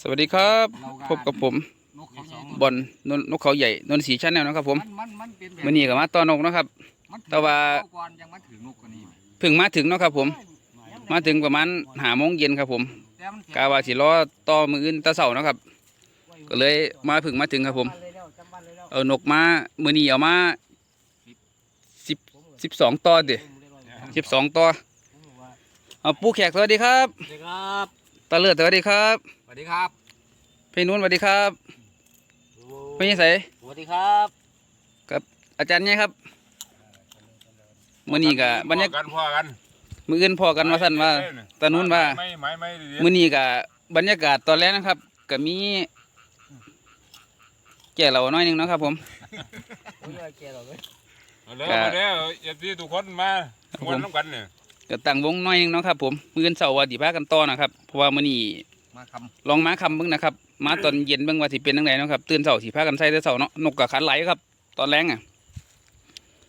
สวัสดีครับ พบกับผมนกเขาใหญ่บอลนนนกเขาใหญ่นนทสีชาแนลนะครับ ผมมันมันมันเป็นแบบมื่อนี้ก็มาต้อนนกนะครับมันถึงแต่ว่าเอก่อนยังมาถึงนกกว่านี้เพิ่งมาถึงเนาะครับ ผม มาถึงประมาณหาโมงเย็นครับ ผมแต่มันเสียกาว่าสิรอต่อมืออื่นแตะเสาเนาะครับ ก็เลยมาเพิ่งมาถึงครับ ผม เอานกมามื่อนี้เอามาสิบสิบสองต่อเดิสิบสองต่อเอาปูแขกสวัสดีครับสวัสดีครับ ตาเลือดสวัสดีครับสวัสดีครับพี่นุ่นสวัสดีครับพี่ยิ่งใสสวัสดีครับอาจารย์เนี่ยครับมื่อนี้ก็บรรยากาศกันพ่อกันมืออื่นพอกันว่าสั่นว่าตานุ่นว่าไม่ไม่ไม่ดีมื้อนี้ก็บรรยากาศตอนแรกนะครับก็มีแก่เราน้อยหนึงเนาะครับ ผมมาแล้วมาแล้วอย่าที่ทุกคนมาครับผมวันน้ำกันเนี่ย ก็ตั้งวงน้อยหนึงเนาะครับ ผมมื้ออนเสาร์ว่าสิพากันต่อนะครับเพราะว่ามื้อนี้มาคลองมาคำเบิ่งนะครับ มาตอนเย็นเบิ่งว่าสิเป็นจังไดเนาะครับตื่นเช้าสิพากันใส่แต่เช้าเนาะนกก็ขันไหลครับ ตอนแรงอะ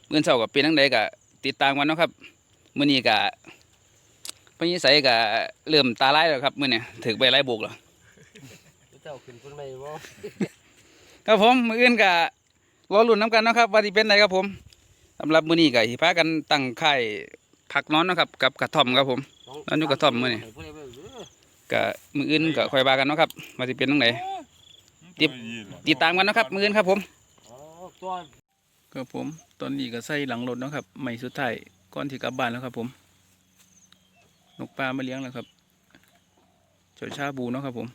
มื้ออนเช้าก็เป็นจังไดก็ติดตามกันเนาะครับมื้อนี้ก็พญิสัยก็เริ่มตาลายแล้วครับมื้อนี้ถึกใบไล่บุกแล้วเจ้าขึ้นคนใหม่บ่ครับผมมื้ออื่นก็รอลุ้นน้ำกันเนาะครับว่าสิเป็นไดครับผมสำหรับมื้อนี้ก็สิพากันตั้งค่า ยพักนอนเนาะครับกับกระท่อมครับผมนอนอยู่กระท่อมมื้อนี้ก็มื้ออื่นก็ค่อยว่ากันเนาะครับว่าสิเป็นจังไดติดติดตามกันเนาะครับ มื้ออื่นครับผมตัวครับผมตอนนี้ก็ใส่หลังรถเนาะครับใหม่สุดท้ายก่อนที่กลับบ้านแล้วครับ ผมนกปลามาเลี้ยงแล้วครับเจ้าชาบูเนาะครับ ผม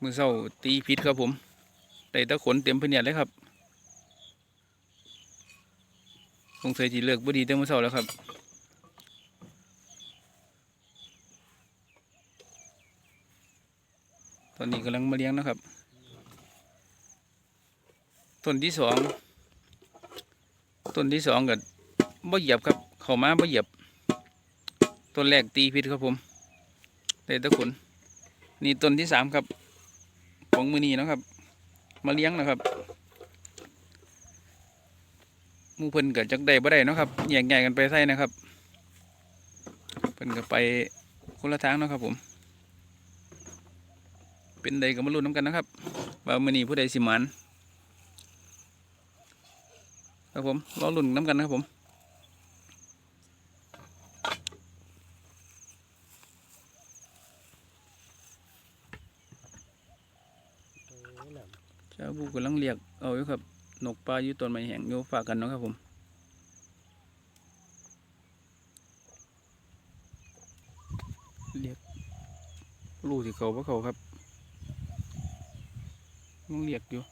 มือเศร้าตีพิษครับผมได้แตะขนเต็มพะเนียดเลยครับ สงสัยจีเลิกบ่ดีเต็มมือเศร้าแล้วครับตอนนี้กำลังมาเลี้ยงนะครับ ต้นที่สองต้นที่สองก็บ่เหยียบครับ เข้ามาบ่เหยียบ ต้นแรกตีพิษครับผมได้แตะขุนนี่ต้นที่สามครับ ของมือนีนะครับ มาเลี้ยงนะครับห มูเพิ่นเกิดจักได้บ่ได้เนาะครับแยกใหญ่กันไปใส่นะครับ เพิ่นก็ไปคนละทางเนาะครับผม เป็นใดก็มาลุ้นน้ำกันนะครับว่ามือนี้ผู้ใดสิหมันครับผมรอลุ้นน้ำกันนะครับผมเจ้าบูกำลังเรียกเอาอยู่ครับ นกปลาอยู่ต้นไม้แห้งโยฝากกันนะครับผมเรียกลูกที่เขาว่าเขาครับต้องเรียกอยู่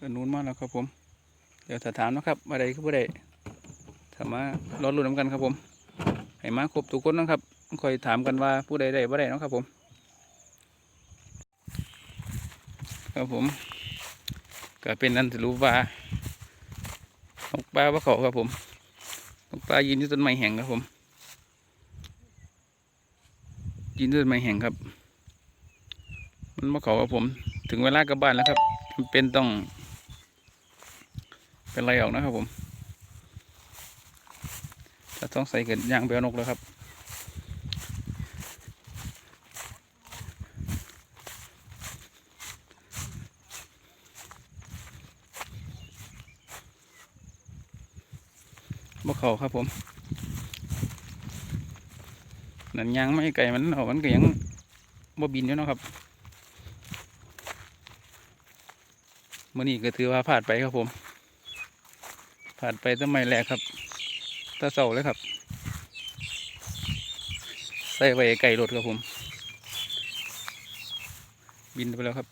ตอนนู้นมาแล้วครับผม เดี๋ยวถาถามนะครับอะไรคือผู้ใดถามมารอรุ่นน้ำกันครับผมให้มาครบทุกคนนะครับคอยถามกันว่าผู้ใดได้บ่ได้นะครับผม ครับผมก็เป็นนันสรุปว่านกปลาว่าเขาครับผมนกปลายืนที่ต้นไม้แห่งครับผมยืนที่ต้นไม้แห่งครับ มันมาเขาครับผม ถึงเวลากลับบ้านแล้วครับเป็นต้อง เป็นไรออกนะครับผมจะต้องใส่เกิดยางเบลนกแล้วครับบ่เขาครับผมนั่นยางไม่ไก่มันเอามันก็ยังบ่บินอยู่นะครับมื่อนี้ก็ถือว่าผ่านไปครับผม ผ่านไปต้นไม้แรกครับตาเสาเลยครับ ใส่ไว้ไก่รถครับผม บินไปแล้วครับ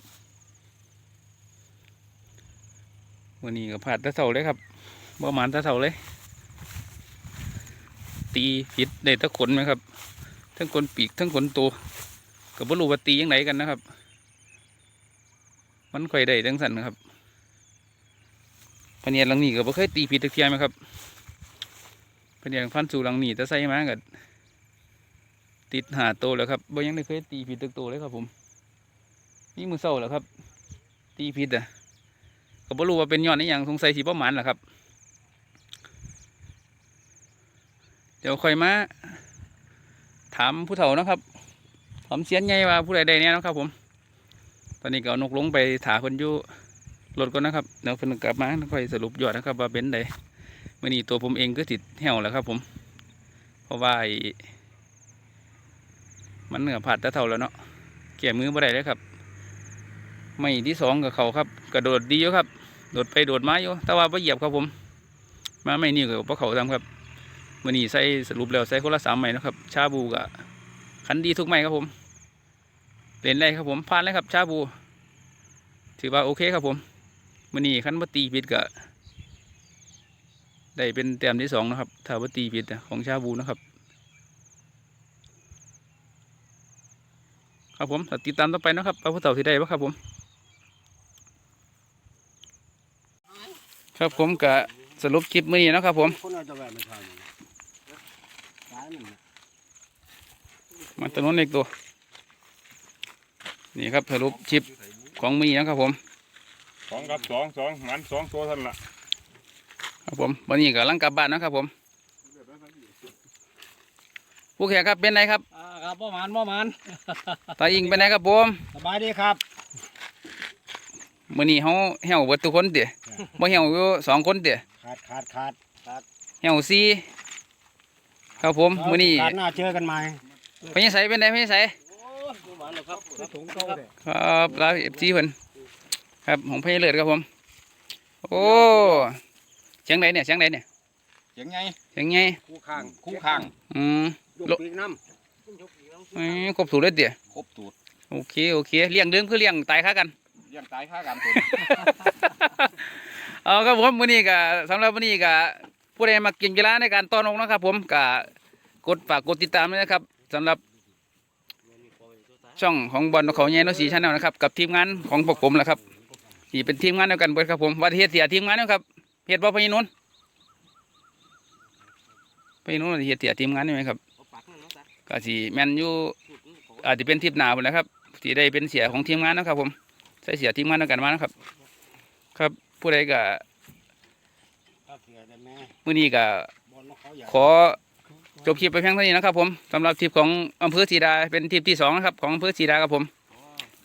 วันนี้ก็ผ่านตาเสาเลยครับประมาณตาเสาเลย ตีผิดได้ตะขนไหมครับ ทั้งขนปีกทั้งขนตัวก็บ่รู้ว่าตียังไงกันนะครับ มันค่อยได้จังสันนะครับ พเนียดหลังนี้ก็บ่เคยตีผิดตะเคียนไหมครับพเนียดพันสู่หลังนี้แต่ใส่มาก็ติดหาโตแล้วครับบ่ยังได้เคยตีผิดตักโตเลยครับ ผม นี่มือเศร้าแล้วครับ ตีผิดอะก็บ่รู้ว่าเป็นยอนนี่ยังสงสัยสิบ่หมันแหละครับ เดี๋ยวค่อยมาถามผู้เฒ่านะครับถามเสียนใหญ่ว่าผู้ใดได้เนี่ยนะครับ ผม ตอนนี้ก็เอานกลงไปถาคนอยู่ รถก่อนนะครับเดี๋ยวเพิ่นกลับมาค่อยสรุปยอดนะครับว่าเป็นใดมื่อนี้ตัวผมเองก็ติดแหวแล้วครับ ผม เพราะว่ามันเหนือผัดตะเท่าแล้วเนาะแก่มือบ่ได้เลยครับ ไม่ที่สองกับเขาครับ กระโดดดีอยู่ครับ โดดไปโดดมาอยู่แต่ว่าไ่เหยียบครับผมมาไม่นี่กับพวกเขาทำครับมื่อนี้ใส่สรุปแล้วใส่คนละสามไม้นะครับ ชาบูกับขันดีทุกไม้ครับผมเป็นไรครับผมผ่านเลยครับ ชาบู ถือว่าโอเคครับผม มื่อนี้ขันมาตีผิดกับได้เป็นแต้มที่สองนะครับถ้าว่าตีผิดของชาบูนะครับ ครับผมติดตามต่อไปนะครับว่าผู้เต่าที่ได้บ่ครับผม ครับผมกะสรุปคลิปมื้อนี้นะครับผมคนเอาจะแหวนไม่ทันตายหนึ่งมาถนอีกตัว นี่ครับสรุปคลิปของมีนะครับผม สองกับสองสองหมันสองตัวเท่านนละครับผมวันนี้กำลังกลับบ้านนะครับผมผู้แขกครับเป็นไงครับอ่าครับประมาณประมาณตาอิงเป็นไงครับผมสบายดีครับมื้อนี้เฮาเหี่ยวเบิดทุกคนเด้บ่เหี่ยวอยู่สองคนเด้ขาดขาดขาดขาดเหี่ยวสี่ครับผมมื้อนี้ขาดหน้าเจอกันใหม่พญาไสเป็นไงพญาไสโอ้ยประมาณแล้วครับถุงเท่าเลยครับลาเอฟซีเพิ่น ครับของพญาเลิศครับผม โอ้เสียงไหนเนี่ยเสียงไหนเนี่ยเสียงไงเสียงไงคู่ข้างคู่ข้างอืมลูกปีกน้เอ้ยครบสูตรเลยเดี๋ยวครบตูดโอเคโอเคเลี้ยงเดิมคือเลี้ยงตายค่ากันเลี้ยงตายค่ากันตัวเอาครับผมมื้อนี้ก็สำหรับมื้อนี้ก็ผู้ใดมากินกีฬาในการต้อนอกนะครับ ผมก็กดฝากกดติดตามด้วยนะครับสำหรับช่องของบอลนกเขาใหญ่นกสีชาแนลนะครับ กับทีมงานของพวกผมแหละครับ นี่เป็นทีมงานเดียวกันเบิดครับผมว่าเฮ็ดเสียทีมงานเนาะครับเฮ็ดบ่พญนุนพญนุนว่าสิเฮ็ดเสียทีมงานนี่ไหมครับก็สิแมนอยู่อาจจะเป็นทริปหนาพุ่นแหล้วครับที่ได้เป็นเสียของทีมงานนะครับ ผมใส่เสียทีมงานเดียวกันมานะครับ ครับผู้ใดก็เสียได้แม่มื้อนี้ก็ขอจบคลิปไปเพียงเท่านี้นะครับผมสำหรับทริปของอำเภอศรีดาเป็นทริปที่สองนะครับของอำเภอศรีดาครับผม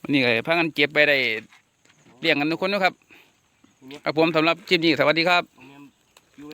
วันนี้ก็พากันเก็บไปได้ เลี้ยงกันทุกคนนะครับครับผมสำหรับคลิปนี้สวัสดีครับ